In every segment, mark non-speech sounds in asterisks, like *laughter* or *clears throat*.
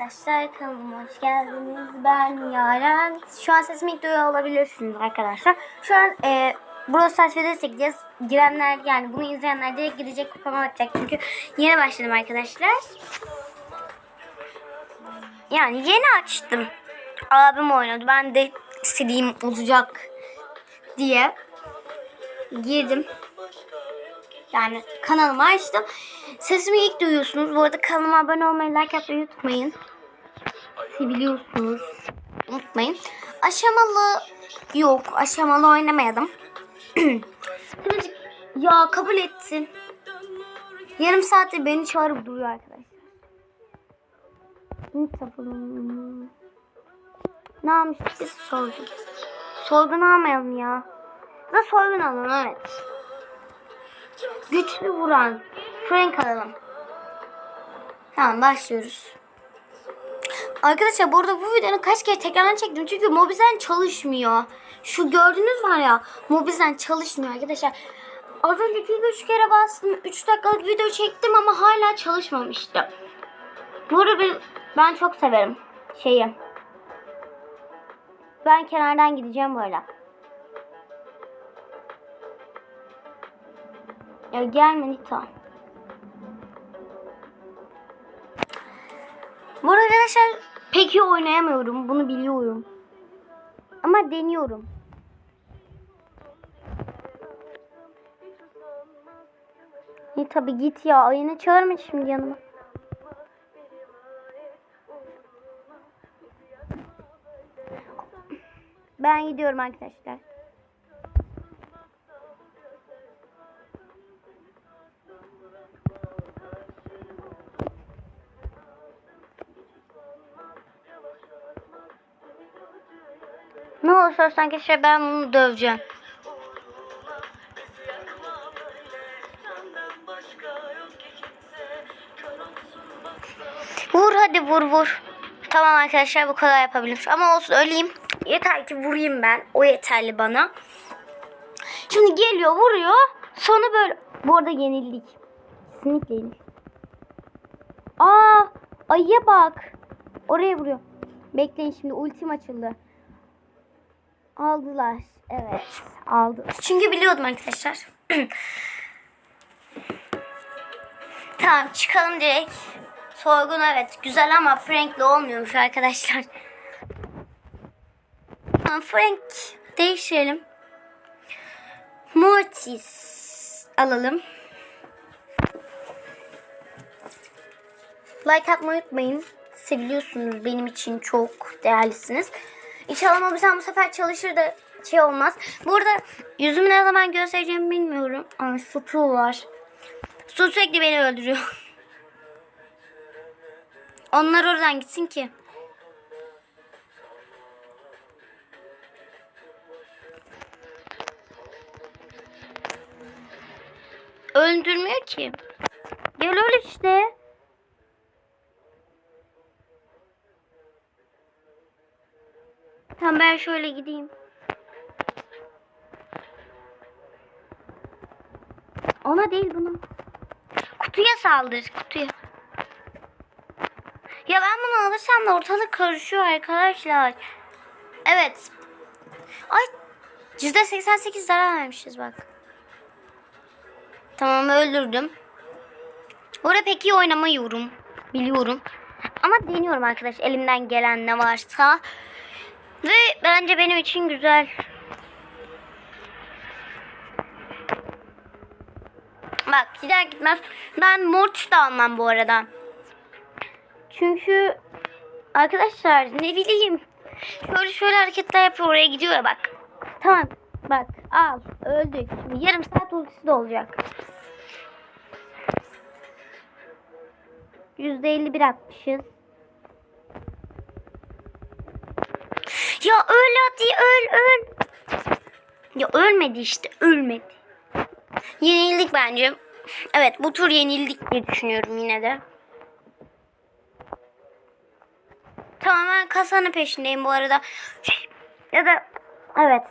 Arkadaşlar kanalıma hoş geldiniz. Ben Yaren. Şu an sesimi ilk duyuyor olabilirsiniz arkadaşlar. Şu an e, Brawl Stars videosu. Girenler yani bunu izleyenler direkt gidecek kupama bakacak. Çünkü yeni başladım arkadaşlar. Yani yeni açtım. Abim oynadı. Ben de istediğim olacak diye girdim. Yani kanalımı açtım. Sesimi ilk duyuyorsunuz. Bu arada kanalıma abone olmayı, like atmayı unutmayın. Seviliyorsunuz. Unutmayın. Aşamalı yok. Aşamalı oynamayalım. *clears throat* Ya kabul etsin. Yarım saattir beni çağırıp duruyor arkadaşlar. Ne yapmıştık biz sorgun. Sorgun almayalım ya. Da soygun alalım evet. Güçlü vuran. Frank alalım. Tamam başlıyoruz. Arkadaşlar bu arada bu videonun kaç kere tekrarını çektim. Çünkü Mobizen çalışmıyor. Şu gördüğünüz var ya Mobizen çalışmıyor arkadaşlar. Az önce 2-3 kere bastım. 3 dakikalık video çektim ama hala çalışmamıştı. Bu arada ben, çok severim şeyi. Ben kenardan gideceğim böyle. Ya gelme Nita. Bu arada arkadaşlar pek iyi oynayamıyorum. Bunu biliyorum. Ama deniyorum. İyi tabi git ya. Ayını çağırma şimdi yanıma. Ben gidiyorum arkadaşlar. Ne olursa olsun arkadaşlar ben bunu döveceğim. Vur hadi vur vur. Tamam arkadaşlar bu kadar yapabilirim. Ama olsun öleyim. Yeter ki vurayım ben. O yeterli bana. Şimdi geliyor vuruyor. Sonra böyle. Bu arada yenildik. Kesinlikle yenildik. Aa ayıya bak. Oraya vuruyor. Bekleyin şimdi ultim açıldı. Aldılar. Evet aldı. Çünkü biliyordum arkadaşlar. *clears throat* tamam çıkalım direkt. Sorgun evet güzel ama Frank'le olmuyormuş arkadaşlar. Tamam Frank değiştirelim. Mortis alalım. Like atmayı unutmayın. Seviliyorsunuz. Benim için çok değerlisiniz. İnşallah Mobizen bu sefer çalışır da şey olmaz. Bu arada yüzümü ne zaman göstereceğimi bilmiyorum. Ay Sutu var. Su sürekli beni öldürüyor. *laughs* Onlar oradan gitsin ki. Öldürmüyor ki. Gel öyle işte. Tamam ben şöyle gideyim. Ona değil bunu. Kutuya saldır kutuya. Ya ben bunu alırsam da ortalık karışıyor arkadaşlar. Evet. Ay %88 zarar vermişiz bak. Tamam öldürdüm. Orada pek iyi oynamıyorum. Biliyorum. Ama deniyorum arkadaş elimden gelen ne varsa. Ve bence benim için güzel. Bak gider gitmez. Ben Mortis de almam bu arada. Çünkü arkadaşlar ne bileyim. Şöyle şöyle hareketler yapıyor oraya gidiyor ya bak. Tamam bak al öldük. Şimdi yarım saat ultisi de olacak. %51 atmışız. Ya öl hadi öl öl. Ya ölmedi işte ölmedi. Yenildik bence. Evet bu tur yenildik diye düşünüyorum yine de. Tamam ben kasanın peşindeyim bu arada. Ya da evet.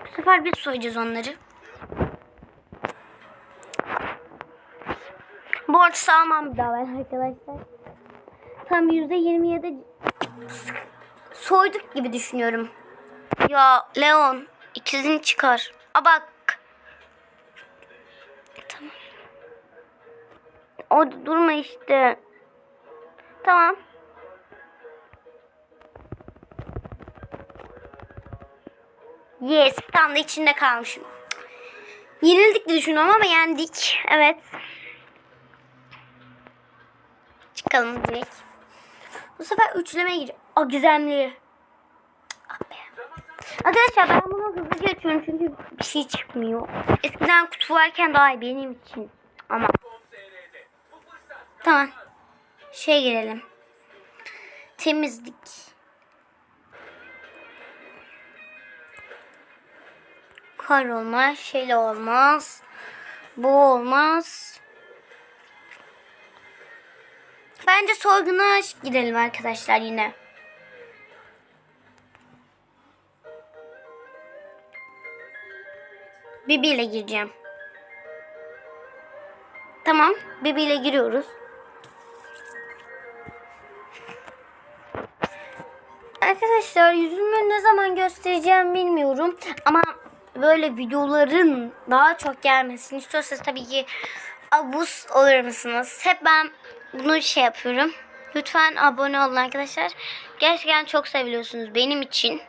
Bu sefer biz soyacağız onları. Bu arada salmam bir daha ben arkadaşlar. tam yüzde yirmi yedi soyduk gibi düşünüyorum. Ya Leon ikizini çıkar. A bak. Tamam. O durma işte. Tamam. Yes, tam da içinde kalmışım. Yenildik diye düşünüyorum ama yendik. Evet. Çıkalım direkt. Bu sefer üçlemeye gireceğim. Aa gizemli. Ah. Arkadaşlar ben bunu hızlı geçiyorum çünkü bir şey çıkmıyor. Eskiden kutu varken daha iyi benim için. Ama. Tamam. Şey girelim. Temizlik. Kar olmaz, şeyle olmaz. Bu olmaz. Bence soyguna gidelim arkadaşlar yine. Bibi ile gireceğim. Tamam, Bibi ile giriyoruz. Arkadaşlar yüzümü ne zaman göstereceğim bilmiyorum. Ama böyle videoların daha çok gelmesini istiyorsanız tabii ki abuz olur musunuz? Hep ben bunu şey yapıyorum. Lütfen abone olun arkadaşlar. Gerçekten çok seviliyorsunuz benim için.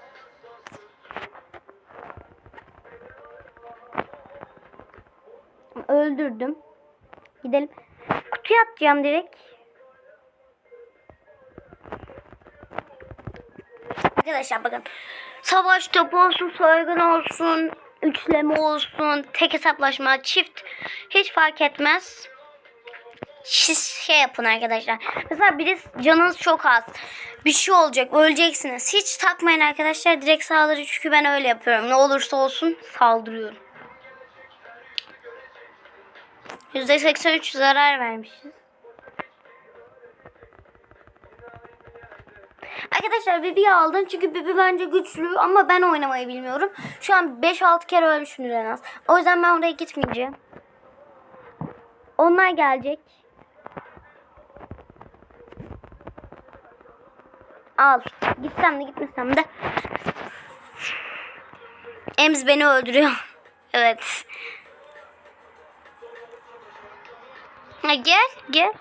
Öldürdüm. Gidelim. Kutuya atacağım direkt. Arkadaşlar bakın. Savaş topu olsun, soygun olsun, üçleme olsun, tek hesaplaşma, çift hiç fark etmez. Siz şey yapın arkadaşlar. Mesela birisi canınız çok az. Bir şey olacak, öleceksiniz. Hiç takmayın arkadaşlar. Direkt saldırı çünkü ben öyle yapıyorum. Ne olursa olsun saldırıyorum. %83 zarar vermişiz. Arkadaşlar Bibi'yi aldım çünkü Bibi bence güçlü ama ben oynamayı bilmiyorum. Şu an 5-6 kere ölmüşümdür en az. O yüzden ben oraya gitmeyeceğim. Onlar gelecek. Al. Gitsem de gitmesem de. Ems beni öldürüyor. *laughs* evet. Ha, gel gel.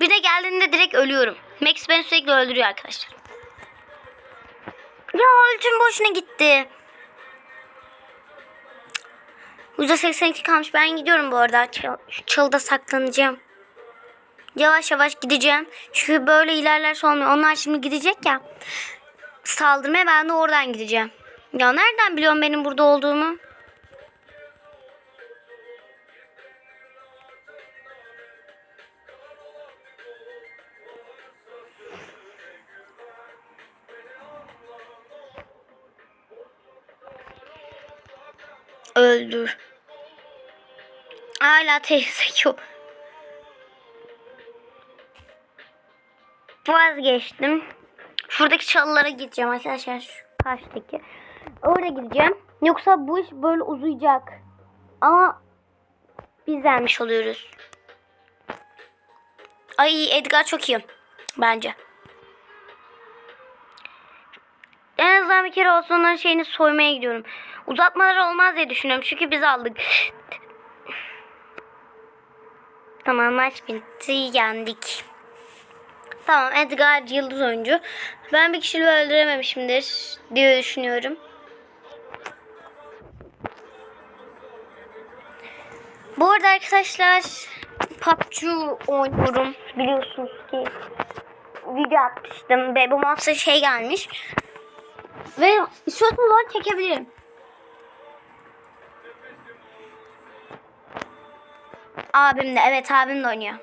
Bir de geldiğinde direkt ölüyorum. Max beni sürekli öldürüyor arkadaşlar. Ya ultim boşuna gitti. %82 kalmış. Ben gidiyorum bu arada. Çalıda saklanacağım. Yavaş yavaş gideceğim. Çünkü böyle ilerlerse olmuyor. Onlar şimdi gidecek ya. Saldırmaya ben de oradan gideceğim. Ya nereden biliyorum benim burada olduğumu? Öldür. Hala teyze yok. Vazgeçtim. Şuradaki çalılara gideceğim arkadaşlar. Şu karşıdaki. Oraya gideceğim. Yoksa bu iş böyle uzayacak. Ama biz vermiş oluyoruz. Ay Edgar çok iyi. Bence. En azından bir kere olsun onların şeyini soymaya gidiyorum. Uzatmalar olmaz diye düşünüyorum. Çünkü biz aldık. tamam maç bitti. Yendik. Tamam Edgar yıldız oyuncu. Ben bir kişiyi öldürememişimdir diye düşünüyorum. Bu arada arkadaşlar PUBG oynuyorum. Biliyorsunuz ki video atmıştım. Baby Monster şey gelmiş. Ve istiyorsanız onu çekebilirim. Abim de evet abim de oynuyor.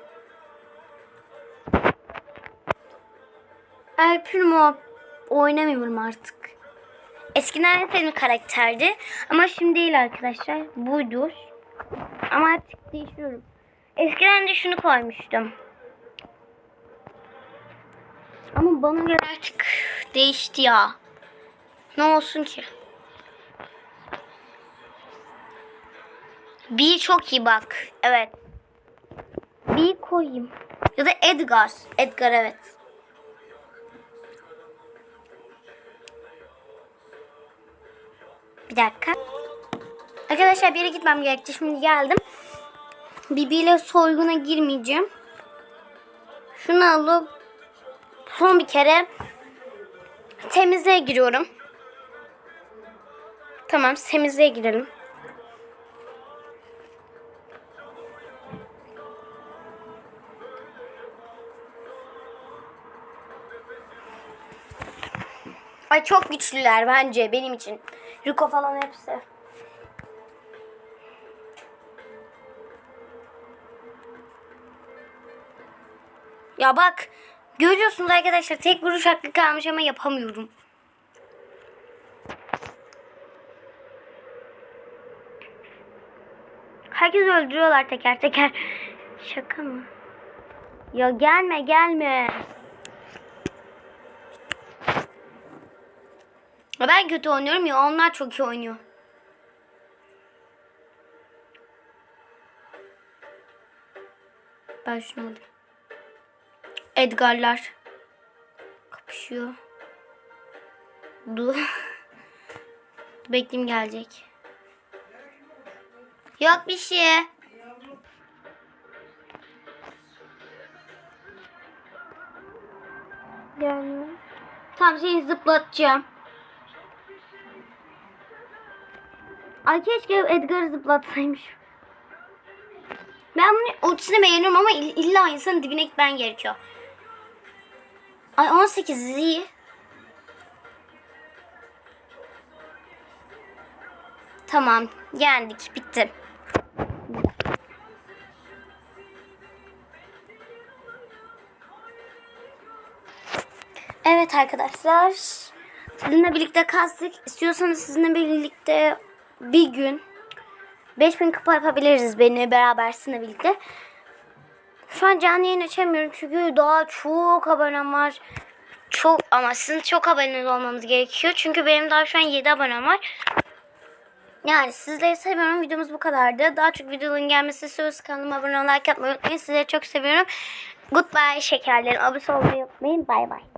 El Primo oynamıyorum artık. Eskiden en sevdiğim karakterdi. Ama şimdi değil arkadaşlar. Buydu. Ama artık değişiyorum. Eskiden de şunu koymuştum. Ama bana göre artık değişti ya. Ne olsun ki? Bir çok iyi bak. Evet. Bir koyayım. Ya da Edgar. Edgar evet. Bir dakika. Arkadaşlar bir yere gitmem gerekti. Şimdi geldim. Bibi ile soyguna girmeyeceğim. Şunu alıp son bir kere temizliğe giriyorum. Tamam temizliğe girelim. Ay çok güçlüler bence benim için. Rico falan hepsi. Ya bak görüyorsunuz arkadaşlar tek vuruş hakkı kalmış ama yapamıyorum. Herkes öldürüyorlar teker teker. Şaka mı? Ya gelme gelme. Ben kötü oynuyorum ya onlar çok iyi oynuyor. Ben şunu alayım. Edgar'lar kapışıyor. Dur. *laughs* Bekleyeyim gelecek. Yok bir şey. Gelme. Tamam seni zıplatacağım. Ay keşke Edgar'ı zıplatsaymış. Ben bunu ultisini beğeniyorum ama ill- illa insanın dibine gitmen gerekiyor. Ay 18 iyi. Tamam yendik bitti. Evet arkadaşlar. Sizinle birlikte kastık. İstiyorsanız sizinle birlikte bir gün 5000 kupa yapabiliriz beni beraber sizinle birlikte. Şu an canlı yayın açamıyorum çünkü daha çok abonem var. Çok ama sizin çok aboneniz olmamız gerekiyor. Çünkü benim daha şu an 7 abonem var. Yani sizleri seviyorum. Videomuz bu kadardı. Daha çok videoların gelmesi istiyorsanız kanalıma abone olmayı, like atmayı unutmayın. Sizleri çok seviyorum. Goodbye şekerlerim. Abone olmayı unutmayın. Bay bay.